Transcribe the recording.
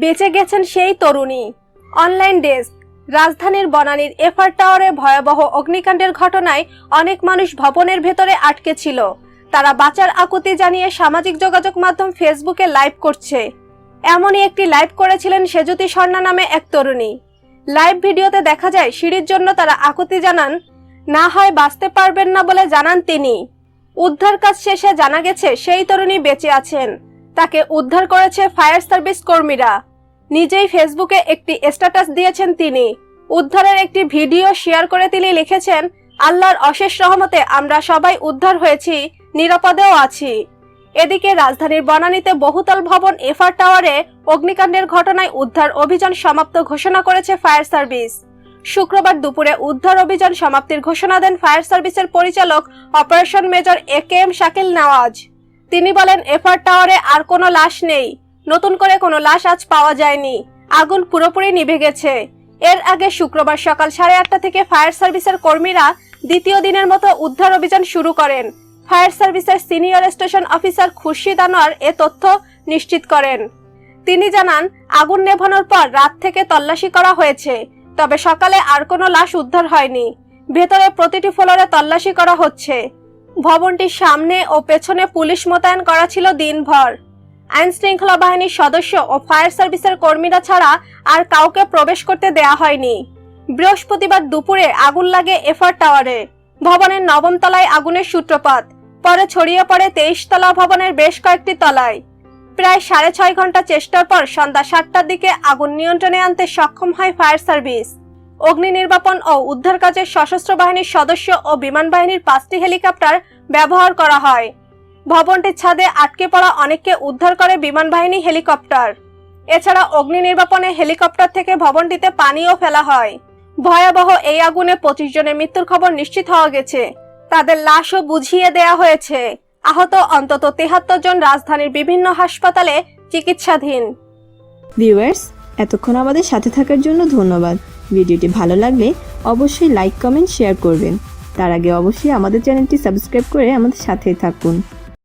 বেঁচে গেছেন সেই তরুণী। অনলাইন ডেস্ক, রাজধানীর বনানীর এফআর টাওয়ারে ভয়াবহ অগ্নিকাণ্ডের ঘটনায় অনেক মানুষ ভবনের ভেতরে আটকে ছিল। তারা বাঁচার আকুতি জানিয়ে সামাজিক যোগাযোগ মাধ্যম ফেসবুকে লাইভ করছে। এমনই একটি লাইভ করেছিলেন সেজুতি স্বর্ণা নামে এক তরুণী। লাইভ ভিডিওতে দেখা যায়, সিঁড়ির জন্য তারা আকুতি জানান, না হয় বাঁচতে পারবেন না বলে জানান তিনি। উদ্ধার কাজ শেষে জানা গেছে, সেই তরুণী বেঁচে আছেন। তাকে উদ্ধার করেছে ফায়ার সার্ভিস কর্মীরা। নিজেই ফেসবুকে একটি স্ট্যাটাস দিয়েছেন তিনি। উদ্ধারের একটি ভিডিও শেয়ার করে তিনি লিখেছেন, আল্লাহর অশেষ রহমতে আমরা সবাই উদ্ধার হয়েছি, নিরাপদেও আছি। এদিকে রাজধানীর বনানীতে বহুতল ভবন এফআর টাওয়ারে অগ্নিকাণ্ডের ঘটনায় উদ্ধার অভিযান সমাপ্ত ঘোষণা করেছে ফায়ার সার্ভিস। শুক্রবার দুপুরে উদ্ধার অভিযান সমাপ্তির ঘোষণা দেন ফায়ার সার্ভিসের পরিচালক operation major A K M Shakil Nawaz. তিনি বলেন এফআর টাওয়ারে আর কোনো লাশ নেই। নতুন করে কোনো লাশ আজ পাওয়া যায়নি। আগুন পুরোপুরি নিভে গেছে। এর আগে শুক্রবার সকাল সাড়ে আটটা থেকে ফায়ার সার্ভিসের কর্মীরা দ্বিতীয় দিনের মতো উদ্ধার অভিযান শুরু করেন। ফায়ার সার্ভিসের senior station officer Khurshid Anwar এ তথ্য নিশ্চিত করেন। তিনি জানান, আগুন নেভানোর পর রাত থেকে তল্লাশি করা হয়েছে, তবে সকালে আর কোনো লাশ উদ্ধার হয়নি। ভেতরে প্রতিটি ফ্লোরে তল্লাশি করা হচ্ছে। ভবনটির সামনে ও পেছনে পুলিশ মোতায়েন করা ছিল দিনভর। আইন শৃঙ্খলা বাহিনীর সদস্য ও ফায়ার সার্ভিসের কর্মীরা ছাড়া আর কাউকে প্রবেশ করতে দেয়া হয়নি। বৃহস্পতিবার দুপুরে আগুন লাগে এফআর টাওয়ারে। ভবনের নবম তলায় আগুনের সূত্রপাত। পরে ছড়িয়ে পড়ে তেইশ তলা ভবনের বেশ কয়েকটি তলায়। প্রায় সাড়ে ছয় ঘণ্টা চেষ্টার পর সন্ধ্যা সাতটার দিকে আগুন নিয়ন্ত্রণে আনতে সক্ষম হয় ফায়ার সার্ভিস। অগ্নি নির্বাপন ও উদ্ধার কাজে সশস্ত্র বাহিনীর সদস্য ও বিমান বাহিনীর পাঁচটি হেলিকপ্টার ব্যবহার করা হয়। ভবনটির ছাদে আটকে পড়া অনেককে উদ্ধার করে বিমান বাহিনী হেলিকপ্টার। এছাড়া অগ্নি নির্বাপনে হেলিকপ্টার থেকে ভবনটিতে পানিও ফেলা হয়। ভয়াবহ এই আগুনে পঁচিশ জনের মৃত্যুর খবর নিশ্চিত হওয়া গেছে। তাদের লাশও বুঝিয়ে দেয়া হয়েছে। আহত অন্তত তেহাত্তর জন রাজধানীর বিভিন্ন হাসপাতালে চিকিৎসাধীন। ভিউয়ার্স, এতক্ষণ আমাদের সাথে থাকার জন্য ধন্যবাদ। ভিডিওটি ভালো লাগলে অবশ্যই লাইক কমেন্ট শেয়ার করবেন। তার আগে অবশ্যই আমাদের চ্যানেলটি সাবস্ক্রাইব করে আমাদের সাথেই থাকুন।